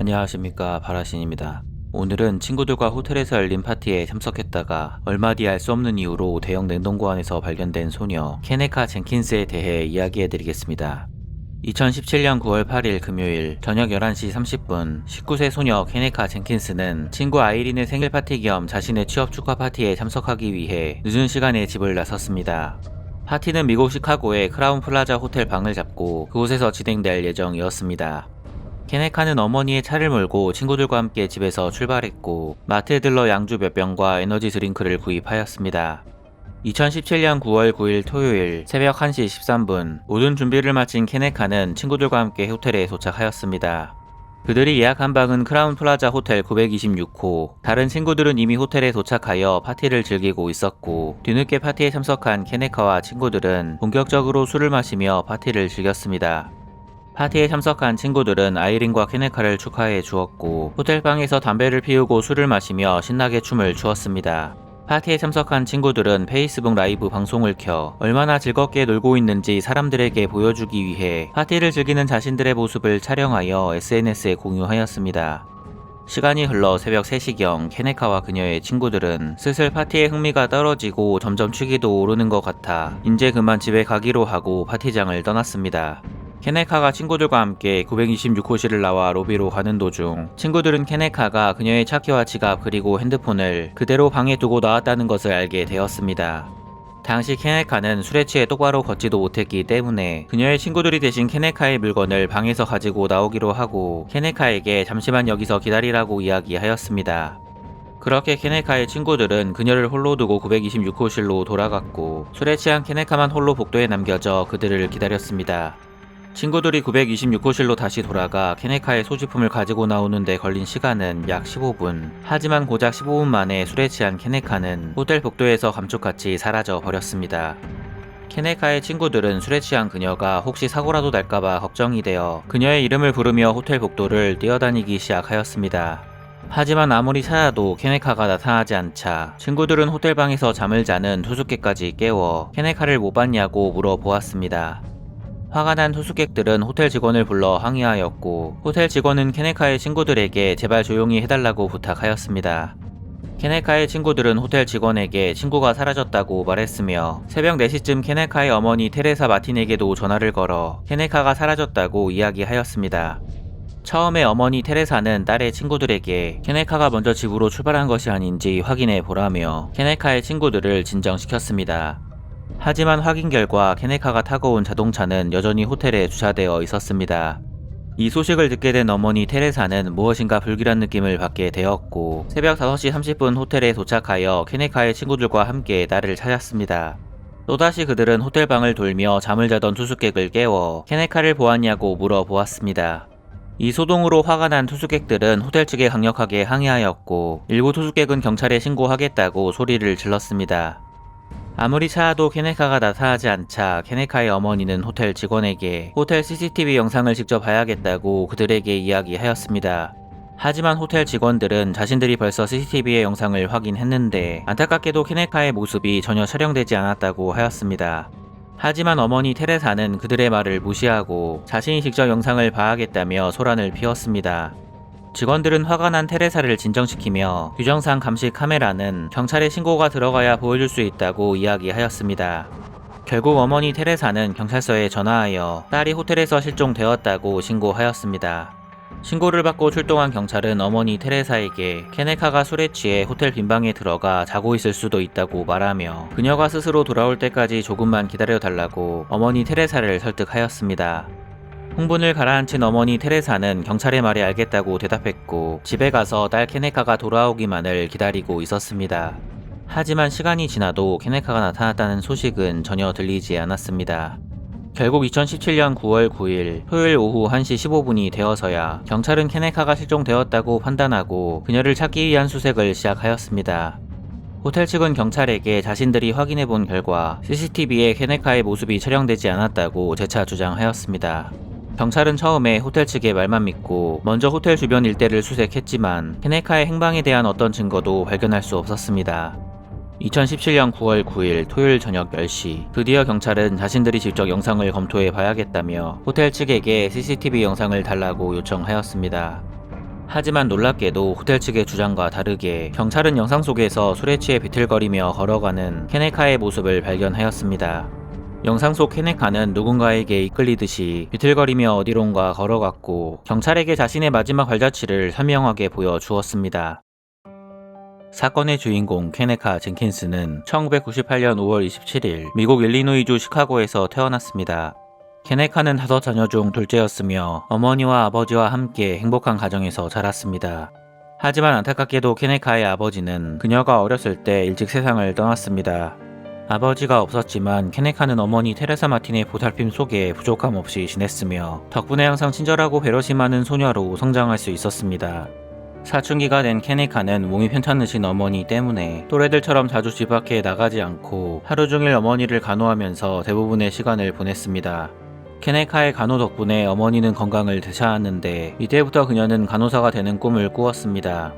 안녕하십니까 바라신입니다. 오늘은 친구들과 호텔에서 열린 파티에 참석했다가 얼마 뒤 알 수 없는 이유로 대형 냉동고 안에서 발견된 소녀 케네카 젠킨스에 대해 이야기해드리겠습니다. 2017년 9월 8일 금요일 저녁 11시 30분 19세 소녀 케네카 젠킨스는 친구 아이린의 생일 파티 겸 자신의 취업 축하 파티에 참석하기 위해 늦은 시간에 집을 나섰습니다. 파티는 미국 시카고의 크라운 플라자 호텔 방을 잡고 그곳에서 진행될 예정이었습니다. 케네카는 어머니의 차를 몰고 친구들과 함께 집에서 출발했고 마트에 들러 양주 몇 병과 에너지 드링크를 구입하였습니다. 2017년 9월 9일 토요일 새벽 1시 13분 모든 준비를 마친 케네카는 친구들과 함께 호텔에 도착하였습니다. 그들이 예약한 방은 크라운 플라자 호텔 926호. 다른 친구들은 이미 호텔에 도착하여 파티를 즐기고 있었고, 뒤늦게 파티에 참석한 케네카와 친구들은 본격적으로 술을 마시며 파티를 즐겼습니다. 파티에 참석한 친구들은 아이린과 케네카를 축하해 주었고, 호텔방에서 담배를 피우고 술을 마시며 신나게 춤을 추었습니다. 파티에 참석한 친구들은 페이스북 라이브 방송을 켜 얼마나 즐겁게 놀고 있는지 사람들에게 보여주기 위해 파티를 즐기는 자신들의 모습을 촬영하여 SNS에 공유하였습니다. 시간이 흘러 새벽 3시경 케네카와 그녀의 친구들은 슬슬 파티에 흥미가 떨어지고 점점 취기도 오르는 것 같아 이제 그만 집에 가기로 하고 파티장을 떠났습니다. 케네카가 친구들과 함께 926호실을 나와 로비로 가는 도중 친구들은 케네카가 그녀의 차키와 지갑 그리고 핸드폰을 그대로 방에 두고 나왔다는 것을 알게 되었습니다. 당시 케네카는 술에 취해 똑바로 걷지도 못했기 때문에 그녀의 친구들이 대신 케네카의 물건을 방에서 가지고 나오기로 하고 케네카에게 잠시만 여기서 기다리라고 이야기하였습니다. 그렇게 케네카의 친구들은 그녀를 홀로 두고 926호실로 돌아갔고 술에 취한 케네카만 홀로 복도에 남겨져 그들을 기다렸습니다. 친구들이 926호실로 다시 돌아가 케네카의 소지품을 가지고 나오는데 걸린 시간은 약 15분. 하지만 고작 15분 만에 술에 취한 케네카는 호텔 복도에서 감쪽같이 사라져 버렸습니다. 케네카의 친구들은 술에 취한 그녀가 혹시 사고라도 날까봐 걱정이 되어 그녀의 이름을 부르며 호텔 복도를 뛰어다니기 시작하였습니다. 하지만 아무리 찾아도 케네카가 나타나지 않자 친구들은 호텔방에서 잠을 자는 투숙객까지 깨워 케네카를 못 봤냐고 물어보았습니다. 화가 난 투숙객들은 호텔 직원을 불러 항의하였고 호텔 직원은 케네카의 친구들에게 제발 조용히 해달라고 부탁하였습니다. 케네카의 친구들은 호텔 직원에게 친구가 사라졌다고 말했으며 새벽 4시쯤 케네카의 어머니 테레사 마틴에게도 전화를 걸어 케네카가 사라졌다고 이야기하였습니다. 처음에 어머니 테레사는 딸의 친구들에게 케네카가 먼저 집으로 출발한 것이 아닌지 확인해 보라며 케네카의 친구들을 진정시켰습니다. 하지만 확인 결과 케네카가 타고 온 자동차는 여전히 호텔에 주차되어 있었습니다. 이 소식을 듣게 된 어머니 테레사는 무엇인가 불길한 느낌을 받게 되었고 새벽 5시 30분 호텔에 도착하여 케네카의 친구들과 함께 딸을 찾았습니다. 또다시 그들은 호텔방을 돌며 잠을 자던 투숙객을 깨워 케네카를 보았냐고 물어보았습니다. 이 소동으로 화가 난 투숙객들은 호텔 측에 강력하게 항의하였고 일부 투숙객은 경찰에 신고하겠다고 소리를 질렀습니다. 아무리 찾아도 케네카가 나타나지 않자 케네카의 어머니는 호텔 직원에게 호텔 CCTV 영상을 직접 봐야겠다고 그들에게 이야기하였습니다. 하지만 호텔 직원들은 자신들이 벌써 CCTV의 영상을 확인했는데 안타깝게도 케네카의 모습이 전혀 촬영되지 않았다고 하였습니다. 하지만 어머니 테레사는 그들의 말을 무시하고 자신이 직접 영상을 봐야겠다며 소란을 피웠습니다. 직원들은 화가 난 테레사를 진정시키며 규정상 감시 카메라는 경찰에 신고가 들어가야 보여줄 수 있다고 이야기하였습니다. 결국 어머니 테레사는 경찰서에 전화하여 딸이 호텔에서 실종되었다고 신고하였습니다. 신고를 받고 출동한 경찰은 어머니 테레사에게 케네카가 술에 취해 호텔 빈방에 들어가 자고 있을 수도 있다고 말하며 그녀가 스스로 돌아올 때까지 조금만 기다려달라고 어머니 테레사를 설득하였습니다. 흥분을 가라앉힌 어머니 테레사는 경찰의 말에 알겠다고 대답했고 집에 가서 딸 케네카가 돌아오기만을 기다리고 있었습니다. 하지만 시간이 지나도 케네카가 나타났다는 소식은 전혀 들리지 않았습니다. 결국 2017년 9월 9일 토요일 오후 1시 15분이 되어서야 경찰은 케네카가 실종되었다고 판단하고 그녀를 찾기 위한 수색을 시작하였습니다. 호텔 측은 경찰에게 자신들이 확인해 본 결과 CCTV에 케네카의 모습이 촬영되지 않았다고 재차 주장하였습니다. 경찰은 처음에 호텔 측의 말만 믿고 먼저 호텔 주변 일대를 수색했지만 케네카의 행방에 대한 어떤 증거도 발견할 수 없었습니다. 2017년 9월 9일 토요일 저녁 10시 드디어 경찰은 자신들이 직접 영상을 검토해 봐야겠다며 호텔 측에게 CCTV 영상을 달라고 요청하였습니다. 하지만 놀랍게도 호텔 측의 주장과 다르게 경찰은 영상 속에서 술에 취해 비틀거리며 걸어가는 케네카의 모습을 발견하였습니다. 영상 속 케네카는 누군가에게 이끌리듯이 비틀거리며 어디론가 걸어갔고 경찰에게 자신의 마지막 발자취를 선명하게 보여주었습니다. 사건의 주인공 케네카 젠킨스는 1998년 5월 27일 미국 일리노이주 시카고에서 태어났습니다. 케네카는 다섯 자녀 중 둘째였으며 어머니와 아버지와 함께 행복한 가정에서 자랐습니다. 하지만 안타깝게도 케네카의 아버지는 그녀가 어렸을 때 일찍 세상을 떠났습니다. 아버지가 없었지만 케네카는 어머니 테레사 마틴의 보살핌 속에 부족함 없이 지냈으며 덕분에 항상 친절하고 배려심 많은 소녀로 성장할 수 있었습니다. 사춘기가 된 케네카는 몸이 편찮으신 어머니 때문에 또래들처럼 자주 집 밖에 나가지 않고 하루 종일 어머니를 간호하면서 대부분의 시간을 보냈습니다. 케네카의 간호 덕분에 어머니는 건강을 되찾았는데 이때부터 그녀는 간호사가 되는 꿈을 꾸었습니다.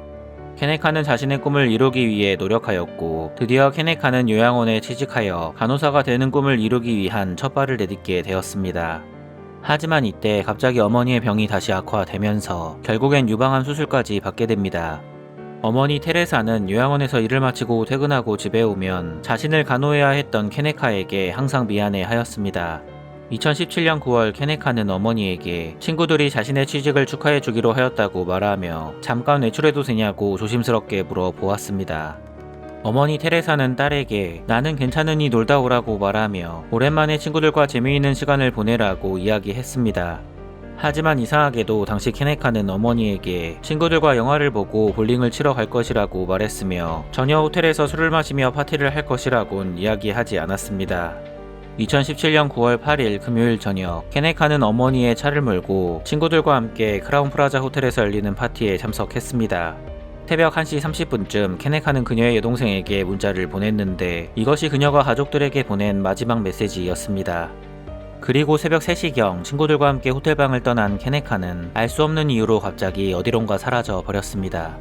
케네카는 자신의 꿈을 이루기 위해 노력하였고 드디어 케네카는 요양원에 취직하여 간호사가 되는 꿈을 이루기 위한 첫 발을 내딛게 되었습니다. 하지만 이때 갑자기 어머니의 병이 다시 악화되면서 결국엔 유방암 수술까지 받게 됩니다. 어머니 테레사는 요양원에서 일을 마치고 퇴근하고 집에 오면 자신을 간호해야 했던 케네카에게 항상 미안해 하였습니다. 2017년 9월 케네카는 어머니에게 친구들이 자신의 취직을 축하해 주기로 하였다고 말하며 잠깐 외출해도 되냐고 조심스럽게 물어보았습니다. 어머니 테레사는 딸에게 나는 괜찮으니 놀다 오라고 말하며 오랜만에 친구들과 재미있는 시간을 보내라고 이야기했습니다. 하지만 이상하게도 당시 케네카는 어머니에게 친구들과 영화를 보고 볼링을 치러 갈 것이라고 말했으며 전혀 호텔에서 술을 마시며 파티를 할 것이라곤 이야기하지 않았습니다. 2017년 9월 8일 금요일 저녁 케네카는 어머니의 차를 몰고 친구들과 함께 크라운 프라자 호텔에서 열리는 파티에 참석했습니다. 새벽 1시 30분쯤 케네카는 그녀의 여동생에게 문자를 보냈는데 이것이 그녀가 가족들에게 보낸 마지막 메시지였습니다. 그리고 새벽 3시경 친구들과 함께 호텔방을 떠난 케네카는 알 수 없는 이유로 갑자기 어디론가 사라져 버렸습니다.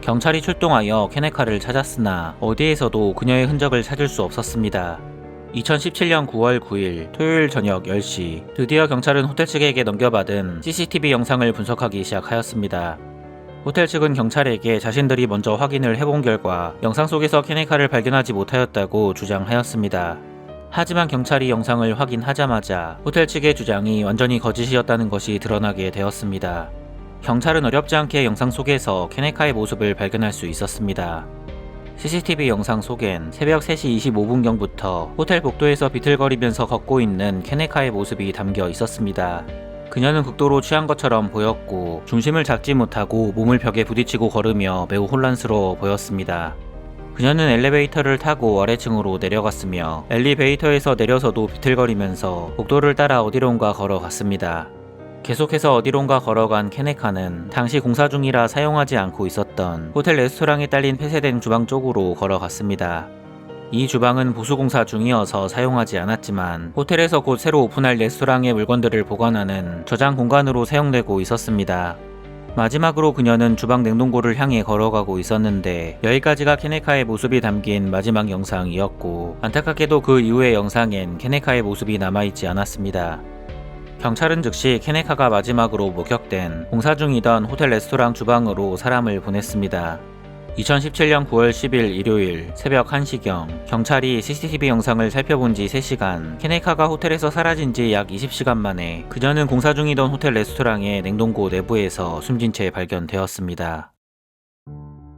경찰이 출동하여 케네카를 찾았으나 어디에서도 그녀의 흔적을 찾을 수 없었습니다. 2017년 9월 9일 토요일 저녁 10시 드디어 경찰은 호텔 측에게 넘겨받은 CCTV 영상을 분석하기 시작하였습니다. 호텔 측은 경찰에게 자신들이 먼저 확인을 해본 결과 영상 속에서 케네카를 발견하지 못하였다고 주장하였습니다. 하지만 경찰이 영상을 확인하자마자 호텔 측의 주장이 완전히 거짓이었다는 것이 드러나게 되었습니다. 경찰은 어렵지 않게 영상 속에서 케네카의 모습을 발견할 수 있었습니다. CCTV 영상 속엔 새벽 3시 25분경부터 호텔 복도에서 비틀거리면서 걷고 있는 케네카의 모습이 담겨 있었습니다. 그녀는 극도로 취한 것처럼 보였고 중심을 잡지 못하고 몸을 벽에 부딪히고 걸으며 매우 혼란스러워 보였습니다. 그녀는 엘리베이터를 타고 아래층으로 내려갔으며 엘리베이터에서 내려서도 비틀거리면서 복도를 따라 어디론가 걸어갔습니다. 계속해서 어디론가 걸어간 케네카는 당시 공사 중이라 사용하지 않고 있었던 호텔 레스토랑에 딸린 폐쇄된 주방 쪽으로 걸어갔습니다. 이 주방은 보수공사 중이어서 사용하지 않았지만 호텔에서 곧 새로 오픈할 레스토랑의 물건들을 보관하는 저장 공간으로 사용되고 있었습니다. 마지막으로 그녀는 주방 냉동고를 향해 걸어가고 있었는데 여기까지가 케네카의 모습이 담긴 마지막 영상이었고 안타깝게도 그 이후의 영상엔 케네카의 모습이 남아있지 않았습니다. 경찰은 즉시 케네카가 마지막으로 목격된 공사 중이던 호텔 레스토랑 주방으로 사람을 보냈습니다. 2017년 9월 10일 일요일 새벽 1시경 경찰이 CCTV 영상을 살펴본 지 3시간 케네카가 호텔에서 사라진 지 약 20시간 만에 그녀는 공사 중이던 호텔 레스토랑의 냉동고 내부에서 숨진 채 발견되었습니다.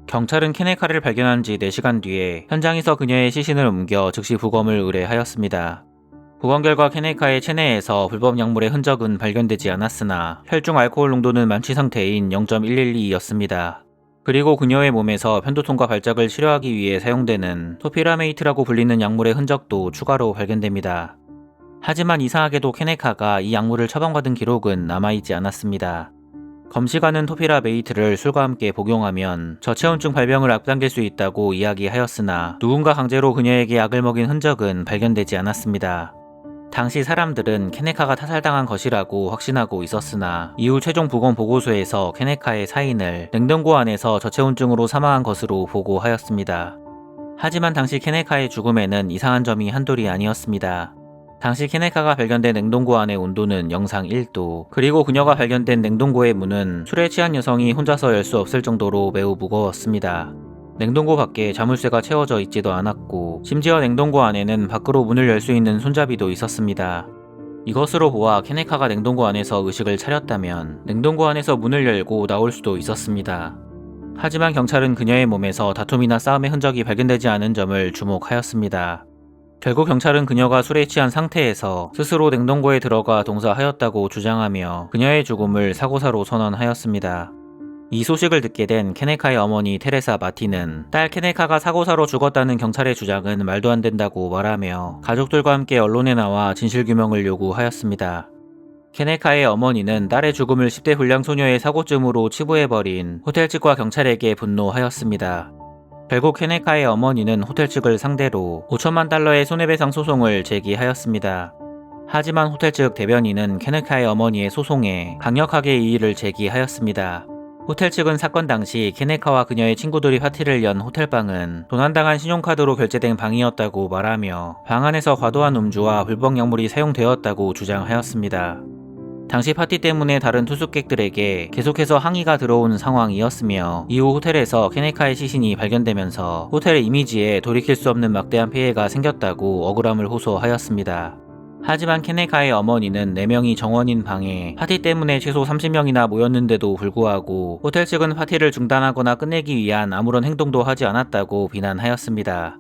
경찰은 케네카를 발견한 지 4시간 뒤에 현장에서 그녀의 시신을 옮겨 즉시 부검을 의뢰하였습니다. 부검 결과 케네카의 체내에서 불법 약물의 흔적은 발견되지 않았으나 혈중 알코올 농도는 만취 상태인 0.112였습니다. 그리고 그녀의 몸에서 편도통과 발작을 치료하기 위해 사용되는 토피라메이트라고 불리는 약물의 흔적도 추가로 발견됩니다. 하지만 이상하게도 케네카가 이 약물을 처방받은 기록은 남아있지 않았습니다. 검시관은 토피라메이트를 술과 함께 복용하면 저체온증 발병을 앞당길 수 있다고 이야기하였으나 누군가 강제로 그녀에게 약을 먹인 흔적은 발견되지 않았습니다. 당시 사람들은 케네카가 타살당한 것이라고 확신하고 있었으나 이후 최종 부검 보고서에서 케네카의 사인을 냉동고 안에서 저체온증으로 사망한 것으로 보고하였습니다. 하지만 당시 케네카의 죽음에는 이상한 점이 한둘이 아니었습니다. 당시 케네카가 발견된 냉동고 안의 온도는 영상 1도, 그리고 그녀가 발견된 냉동고의 문은 술에 취한 여성이 혼자서 열 수 없을 정도로 매우 무거웠습니다. 냉동고 밖에 자물쇠가 채워져 있지도 않았고, 심지어 냉동고 안에는 밖으로 문을 열 수 있는 손잡이도 있었습니다. 이것으로 보아 케네카가 냉동고 안에서 의식을 차렸다면, 냉동고 안에서 문을 열고 나올 수도 있었습니다. 하지만 경찰은 그녀의 몸에서 다툼이나 싸움의 흔적이 발견되지 않은 점을 주목하였습니다. 결국 경찰은 그녀가 술에 취한 상태에서 스스로 냉동고에 들어가 동사하였다고 주장하며 그녀의 죽음을 사고사로 선언하였습니다. 이 소식을 듣게 된 케네카의 어머니 테레사 마티는 딸 케네카가 사고사로 죽었다는 경찰의 주장은 말도 안 된다고 말하며 가족들과 함께 언론에 나와 진실규명을 요구하였습니다. 케네카의 어머니는 딸의 죽음을 10대 불량 소녀의 사고쯤으로 치부해버린 호텔 측과 경찰에게 분노하였습니다. 결국 케네카의 어머니는 호텔 측을 상대로 5천만 달러의 손해배상 소송을 제기하였습니다. 하지만 호텔 측 대변인은 케네카의 어머니의 소송에 강력하게 이의를 제기하였습니다. 호텔 측은 사건 당시 케네카와 그녀의 친구들이 파티를 연 호텔방은 도난당한 신용카드로 결제된 방이었다고 말하며 방 안에서 과도한 음주와 불법 약물이 사용되었다고 주장하였습니다. 당시 파티 때문에 다른 투숙객들에게 계속해서 항의가 들어온 상황이었으며 이후 호텔에서 케네카의 시신이 발견되면서 호텔 이미지에 돌이킬 수 없는 막대한 피해가 생겼다고 억울함을 호소하였습니다. 하지만 케네카의 어머니는 4명이 정원인 방에 파티 때문에 최소 30명이나 모였는데도 불구하고 호텔 측은 파티를 중단하거나 끝내기 위한 아무런 행동도 하지 않았다고 비난하였습니다.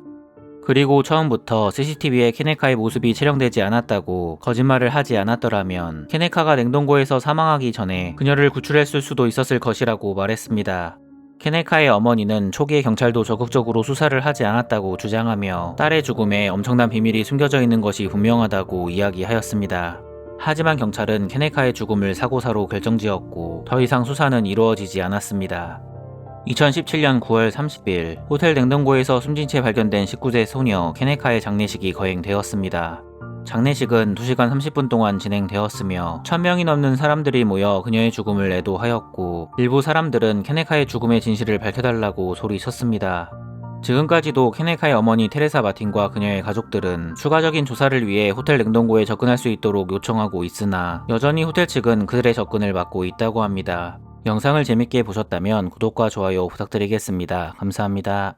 그리고 처음부터 CCTV에 케네카의 모습이 촬영되지 않았다고 거짓말을 하지 않았더라면 케네카가 냉동고에서 사망하기 전에 그녀를 구출했을 수도 있었을 것이라고 말했습니다. 케네카의 어머니는 초기에 경찰도 적극적으로 수사를 하지 않았다고 주장하며 딸의 죽음에 엄청난 비밀이 숨겨져 있는 것이 분명하다고 이야기하였습니다. 하지만 경찰은 케네카의 죽음을 사고사로 결정지었고 더 이상 수사는 이루어지지 않았습니다. 2017년 9월 30일 호텔 냉동고에서 숨진 채 발견된 19세 소녀 케네카의 장례식이 거행되었습니다. 장례식은 2시간 30분 동안 진행되었으며 1000명이 넘는 사람들이 모여 그녀의 죽음을 애도하였고 일부 사람들은 케네카의 죽음의 진실을 밝혀달라고 소리쳤습니다. 지금까지도 케네카의 어머니 테레사 마틴과 그녀의 가족들은 추가적인 조사를 위해 호텔 냉동고에 접근할 수 있도록 요청하고 있으나 여전히 호텔 측은 그들의 접근을 막고 있다고 합니다. 영상을 재밌게 보셨다면 구독과 좋아요 부탁드리겠습니다. 감사합니다.